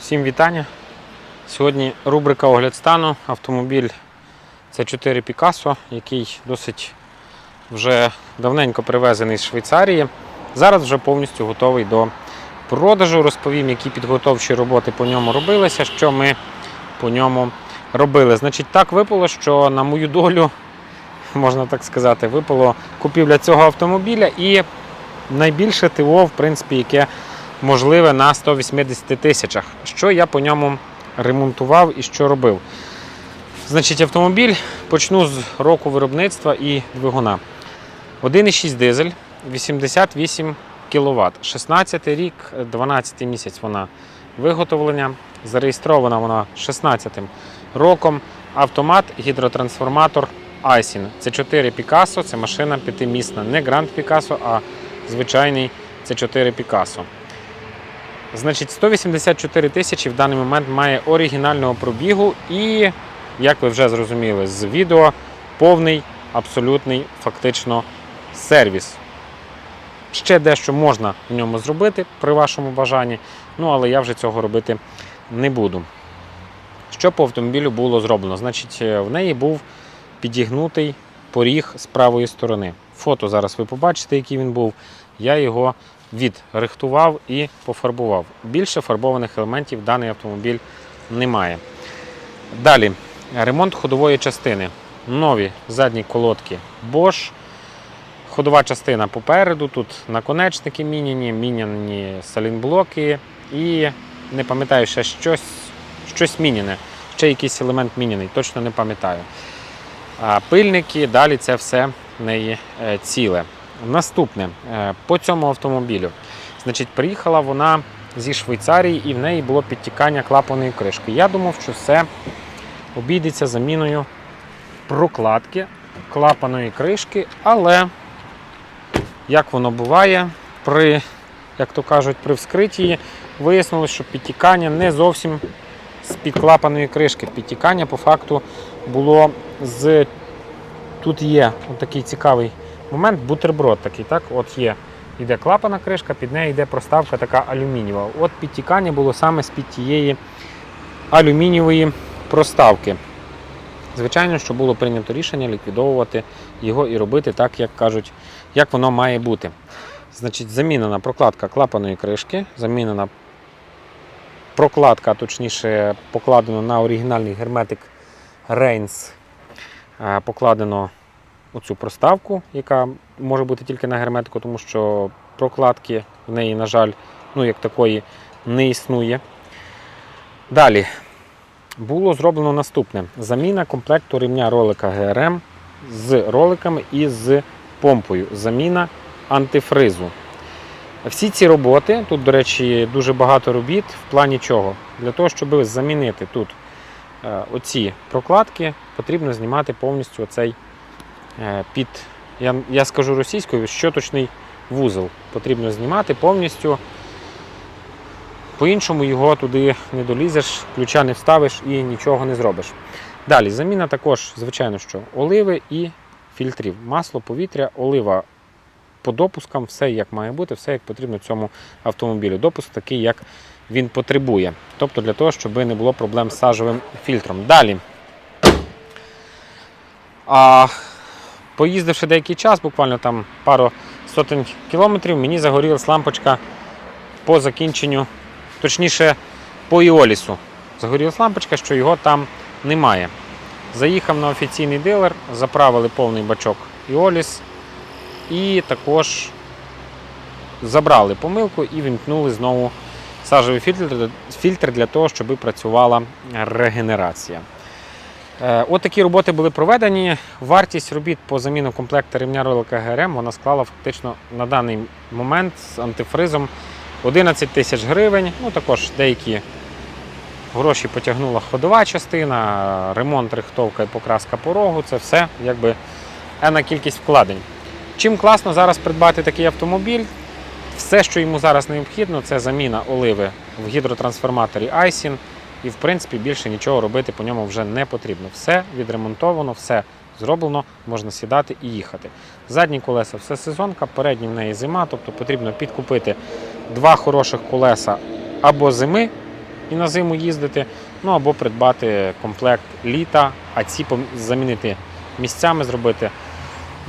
Всім вітання. Сьогодні рубрика огляд стану. Автомобіль це 4 Picasso, який досить вже давненько привезений з Швейцарії. Зараз вже повністю готовий до продажу. Розповім, які підготовчі роботи по ньому робилися, що ми по ньому робили. Значить, так випало, що на мою долю, можна так сказати, випало купівля цього автомобіля і найбільше ТО, в принципі, яке можливе на 180 тисячах. Що я по ньому ремонтував і що робив? Значить, автомобіль почну з року виробництва і двигуна. 1,6 дизель, 88 кВт. 16 рік, 12 місяць вона виготовлення. Зареєстрована вона 16 роком. Автомат, гідротрансформатор Айсін. Це 4 Picasso, це машина п'ятимісна. Не Grand Picasso, а звичайний це 4 Picasso. Значить, 184 тисячі в даний момент має оригінального пробігу і, як ви вже зрозуміли з відео, повний, абсолютний фактично сервіс. Ще дещо можна в ньому зробити при вашому бажанні, ну але я вже цього робити не буду. Що по автомобілю було зроблено? Значить, е, в неї був підігнутий поріг з правої сторони. Фото зараз ви побачите, який він був. Я його відрихтував і пофарбував. Більше фарбованих елементів даний автомобіль не має. Далі, ремонт ходової частини. Нові задні колодки Bosch. Ходова частина попереду, тут наконечники міняні, міняні салінблоки і не пам'ятаю ще щось, щось міняне. Ще якийсь елемент міняний, точно не пам'ятаю. А пильники, далі це все в неї е, ціле. Наступне е, по цьому автомобілю. Значить, приїхала вона зі Швейцарії і в неї було підтікання клапаної кришки. Я думав, що все обійдеться заміною прокладки клапаної кришки, але як воно буває, при, як то кажуть, при вскритті вияснилось, що підтікання не зовсім з-під клапаної кришки. Підтікання по факту було з. Тут є такий цікавий момент, бутерброд такий. так? От є. Йде клапана кришка, під нею йде проставка така алюмінієва. От підтікання було саме з-під тієї алюмінієвої проставки. Звичайно, що було прийнято рішення ліквідовувати його і робити так, як кажуть, як воно має бути. Значить, замінена прокладка клапаної кришки, замінена прокладка, точніше, покладено на оригінальний герметик е, покладено оцю проставку, яка може бути тільки на герметику, тому що прокладки в неї, на жаль, ну як такої не існує. Далі було зроблено наступне: заміна комплекту ремня ролика ГРМ з роликами і з помпою. Заміна антифризу. Всі ці роботи, тут, до речі, дуже багато робіт в плані чого? Для того, щоб замінити тут е, оці прокладки, потрібно знімати повністю оцей під, я, я скажу російською, щоточний вузол. Потрібно знімати повністю. По-іншому його туди не долізеш, ключа не вставиш і нічого не зробиш. Далі, заміна також, звичайно, що оливи і фільтрів. Масло, повітря, олива по допускам, все як має бути, все як потрібно цьому автомобілю. Допуск такий, як він потребує. Тобто для того, щоб не було проблем з сажовим фільтром. Далі. А, поїздивши деякий час, буквально там пару сотень кілометрів, мені загорілась лампочка по закінченню, точніше, по Іолісу. Загорілась лампочка, що його там немає. Заїхав на офіційний дилер, заправили повний бачок Іоліс і також забрали помилку і вімкнули знову фільтр, фільтр для того, щоб працювала регенерація. Е, От такі роботи були проведені. Вартість робіт по заміну комплекта ремня ролика ГРМ вона склала фактично на даний момент з антифризом 11 тисяч гривень. Ну, також деякі гроші потягнула ходова частина, ремонт, рихтовка і покраска порогу. Це все якби енна кількість вкладень. Чим класно зараз придбати такий автомобіль? Все, що йому зараз необхідно, це заміна оливи в гідротрансформаторі Айсін. І, в принципі, більше нічого робити по ньому вже не потрібно. Все відремонтовано, все зроблено, можна сідати і їхати. Задні колеса все сезонка, передні в неї зима, тобто потрібно підкупити два хороших колеса або зими, і на зиму їздити, ну або придбати комплект літа, а ці замінити місцями, зробити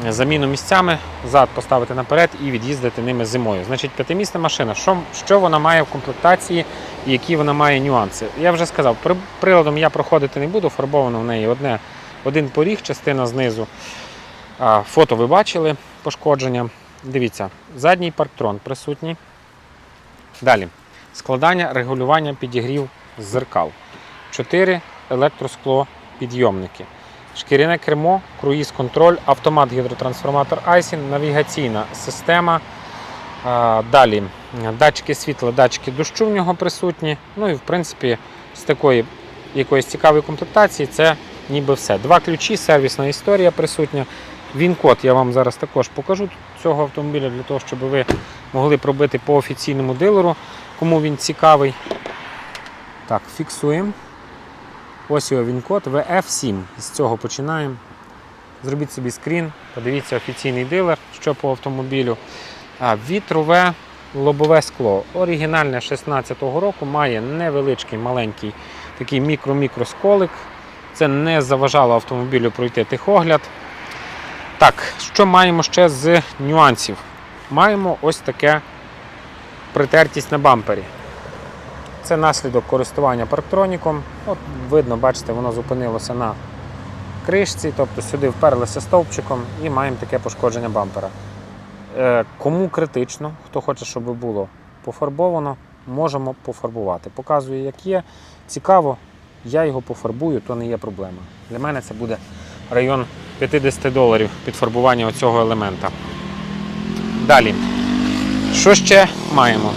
заміну місцями, зад поставити наперед і від'їздити ними зимою. Значить, п'ятимісна машина. Що, що вона має в комплектації і які вона має нюанси? Я вже сказав, при- приладом я проходити не буду, фарбовано в неї одне, один поріг, частина знизу. А, Фото ви бачили пошкодження. Дивіться, задній парктрон присутній. Далі. Складання, регулювання, підігрів зеркал. 4 електроскло підйомники. Шкіряне кермо, круїз-контроль, автомат гідротрансформатор Айсін, навігаційна система. Далі датчики світла, датчики дощу в нього присутні. Ну і в принципі з такої якоїсь цікавої комплектації це ніби все. Два ключі, сервісна історія присутня. Він-код я вам зараз також покажу цього автомобіля для того, щоб ви могли пробити по офіційному дилеру, кому він цікавий. Так, фіксуємо. Ось його він-код VF7. З цього починаємо. Зробіть собі скрін, подивіться офіційний дилер, що по автомобілю. А, вітрове лобове скло. Оригінальне 16-го року має невеличкий маленький такий мікро-мікро сколик. Це не заважало автомобілю пройти техогляд. Так, що маємо ще з нюансів? Маємо ось таке притертість на бампері. Це наслідок користування парктроніком. От видно, бачите, воно зупинилося на кришці, тобто сюди вперлися стовпчиком і маємо таке пошкодження бампера. Е, Кому критично, хто хоче, щоб було пофарбовано, можемо пофарбувати. Показую, як є. Цікаво, я його пофарбую, то не є проблема. Для мене це буде район 50 доларів підфарбування оцього елемента. Далі. Що ще маємо?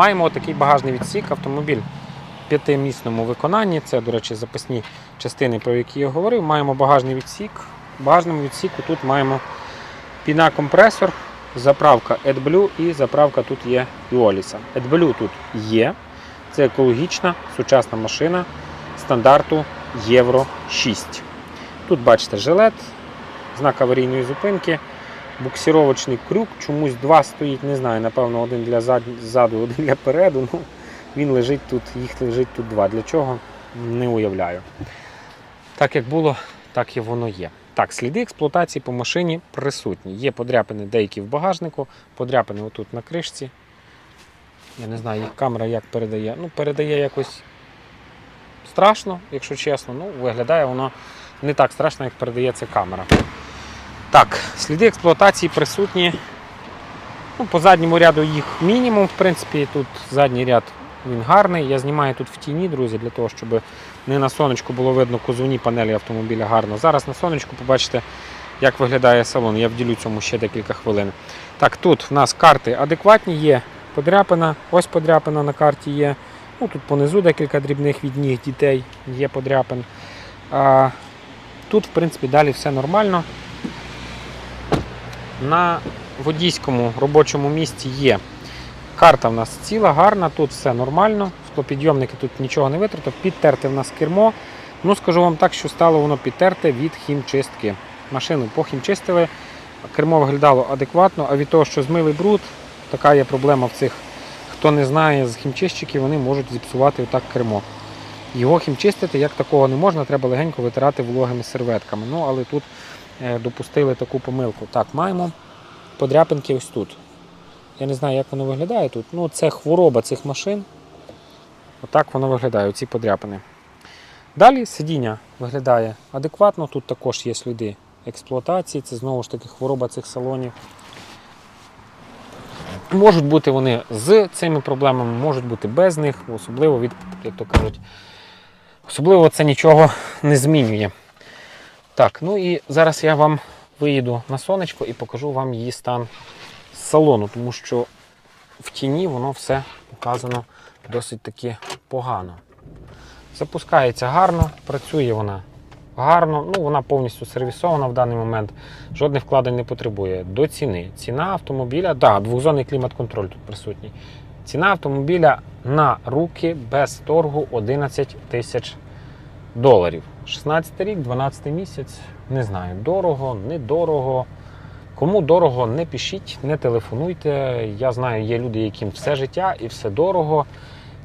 Маємо такий багажний відсік, автомобіль в п'ятимісному виконанні. Це, до речі, запасні частини, про які я говорив. Маємо багажний відсік. В багажному відсіку тут маємо піна-компресор, заправка AdBlue і заправка тут є Іоліса. AdBlue тут є. Це екологічна сучасна машина стандарту Євро 6. Тут бачите жилет, знак аварійної зупинки, буксировочний крюк, чомусь два стоїть, не знаю, напевно, один для зад- ззаду, один для переду. Ну, він лежить тут, їх лежить тут два. Для чого? Не уявляю. Так як було, так і воно є. Так, сліди експлуатації по машині присутні. Є подряпини деякі в багажнику, подряпини отут на кришці. Я не знаю, їх камера як передає. Ну, передає якось страшно, якщо чесно. Ну, виглядає воно не так страшно, як передається камера. Так, сліди експлуатації присутні. Ну, по задньому ряду їх мінімум, в принципі, тут задній ряд він гарний. Я знімаю тут в тіні, друзі, для того, щоб не на сонечку було видно кузовні панелі автомобіля гарно. Зараз на сонечку побачите, як виглядає салон. Я вділю цьому ще декілька хвилин. Так, тут в нас карти адекватні є. Подряпина, ось подряпина на карті є. Ну, тут понизу декілька дрібних від ніг дітей є подряпин. А, тут, в принципі, далі все нормально. На водійському робочому місці є. Карта в нас ціла, гарна, тут все нормально. Склопідйомники тут нічого не витрато. Підтерте в нас кермо. Ну, скажу вам так, що стало воно підтерте від хімчистки. Машину похімчистили, кермо виглядало адекватно, а від того, що змили бруд, така є проблема в цих, хто не знає з хімчистчиків, вони можуть зіпсувати отак кермо. Його хімчистити як такого не можна, треба легенько витирати вологими серветками. Ну, але тут допустили таку помилку. Так, маємо подряпинки ось тут. Я не знаю, як воно виглядає тут. Ну, це хвороба цих машин. Отак воно виглядає, ці подряпини. Далі сидіння виглядає адекватно, тут також є сліди експлуатації, це знову ж таки хвороба цих салонів. Можуть бути вони з цими проблемами, можуть бути без них, особливо від, як то кажуть, особливо це нічого не змінює. Так, ну і зараз я вам виїду на сонечко і покажу вам її стан салону, тому що в тіні воно все показано досить таки погано. Запускається гарно, працює вона гарно, ну вона повністю сервісована в даний момент, жодних вкладень не потребує. До ціни. Ціна автомобіля, так, двохзонний клімат-контроль тут присутній. Ціна автомобіля на руки без торгу 11 тисяч доларів. 16 рік, 12 місяць, не знаю, дорого, недорого. Кому дорого, не пишіть, не телефонуйте. Я знаю, є люди, яким все життя і все дорого.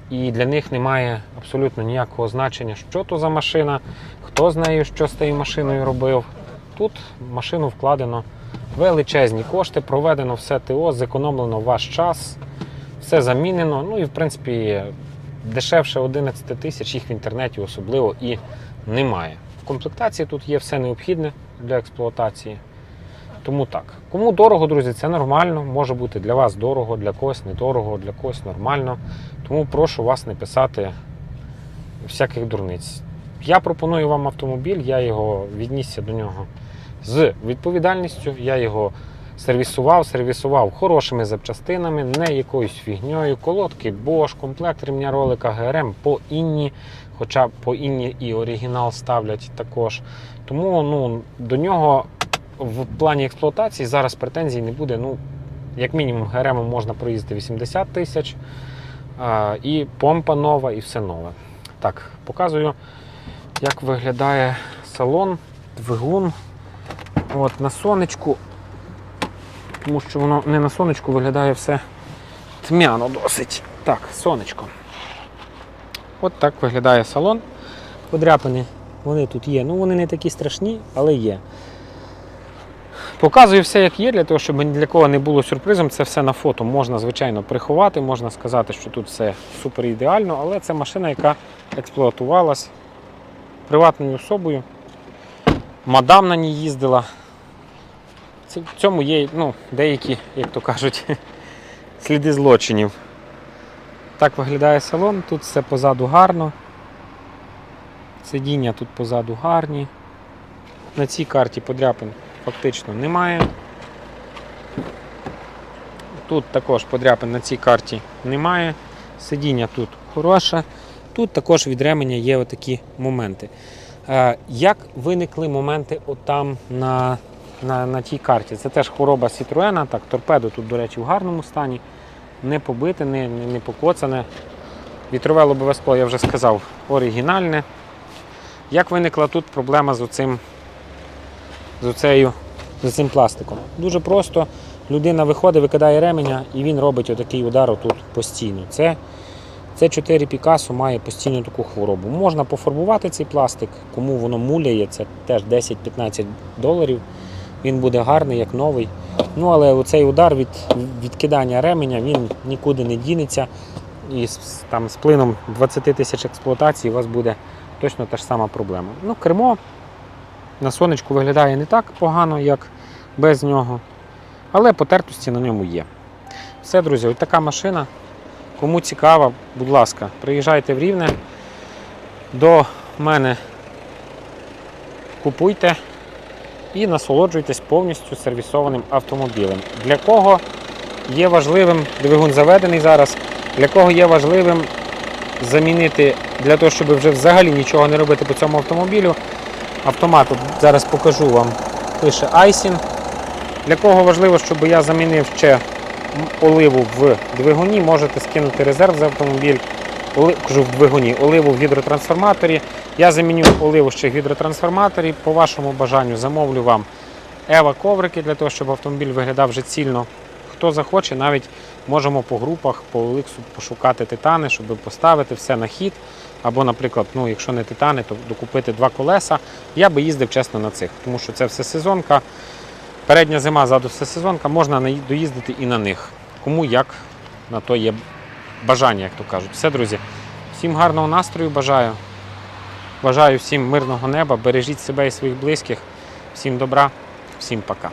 і для них немає абсолютно ніякого значення, що то за машина, хто з нею, що з тією машиною робив. Тут машину вкладено величезні кошти, проведено все ТО, зекономлено ваш час, все замінено. Ну і в принципі дешевше 11 тисяч їх в інтернеті особливо і немає. В комплектації тут є все необхідне для експлуатації. Тому так. Кому дорого, друзі, це нормально. Може бути для вас дорого, для когось недорого, для когось нормально. Тому прошу вас не писати всяких дурниць. Я пропоную вам автомобіль, я його віднісся до нього з відповідальністю. Я його сервісував, сервісував хорошими запчастинами, не якоюсь фігньою. Колодки Bosch, комплект ремня ролика ГРМ по інні, хоча по інні і оригінал ставлять також. Тому ну, до нього в плані експлуатації зараз претензій не буде. Ну, як мінімум, ГРМ можна проїздити 80 тисяч, і помпа нова, і все нове. Так, показую, як виглядає салон, двигун. От, на сонечку, тому що воно не на сонечку виглядає все тьмяно досить. Так, сонечко. От так виглядає салон. Подряпини вони тут є. Ну, вони не такі страшні, але є. Показую все, як є, для того, щоб ні для кого не було сюрпризом. Це все на фото можна, звичайно, приховати, можна сказати, що тут все супер ідеально, але це машина, яка експлуатувалась приватною особою. Мадам на ній їздила. В цьому є ну, деякі, як то кажуть, сліди злочинів. Так виглядає салон, тут все позаду гарно. Сидіння тут позаду гарні. На цій карті подряпин фактично немає. Тут також подряпин на цій карті немає. Сидіння тут хороше. Тут також від ременя є отакі моменти. Е, Як виникли моменти отам на, на, на тій карті? Це теж хвороба Citroena. Так, торпедо тут, до речі, в гарному стані. Не побите, не, не, не покоцане. Вітрове лобове скло, я вже сказав, оригінальне. Як виникла тут проблема з оцим, з оцею, з цим пластиком? Дуже просто. Людина виходить, викидає ременя і він робить отакий удар отут постійно. Це, це 4 Picasso має постійно таку хворобу. Можна пофарбувати цей пластик, кому воно муляє, це теж 10-15 доларів. Він буде гарний, як новий. Ну, але оцей удар від відкидання ременя він нікуди не дінеться. І там, з плином 20 тисяч експлуатацій у вас буде точно та ж сама проблема. Ну, кермо на сонечку виглядає не так погано, як без нього. Але потертості на ньому є. Все, друзі, ось така машина. Кому цікаво, будь ласка, приїжджайте в Рівне. До мене купуйте і насолоджуйтесь повністю сервісованим автомобілем. Для кого є важливим, двигун заведений зараз, для кого є важливим замінити для того, щоб вже взагалі нічого не робити по цьому автомобілю. Автомат зараз покажу вам. Пише Айсін. Для кого важливо, щоб я замінив ще оливу в двигуні, можете скинути резерв за автомобіль. Кажу в двигуні, оливу в гідротрансформаторі. Я заміню оливу ще гідротрансформаторі. По вашому бажанню замовлю вам Ева коврики для того, щоб автомобіль виглядав вже цільно. Хто захоче, навіть можемо по групах, по Оликсу пошукати титани, щоб поставити все на хід. Або, наприклад, ну, якщо не титани, то докупити два колеса. Я би їздив чесно на цих, тому що це все сезонка. Передня зима, ззаду все сезонка, можна доїздити і на них. Кому як на то є бажання, як то кажуть. Все, друзі. Всім гарного настрою бажаю. Бажаю всім мирного неба. Бережіть себе і своїх близьких. Всім добра, всім пока.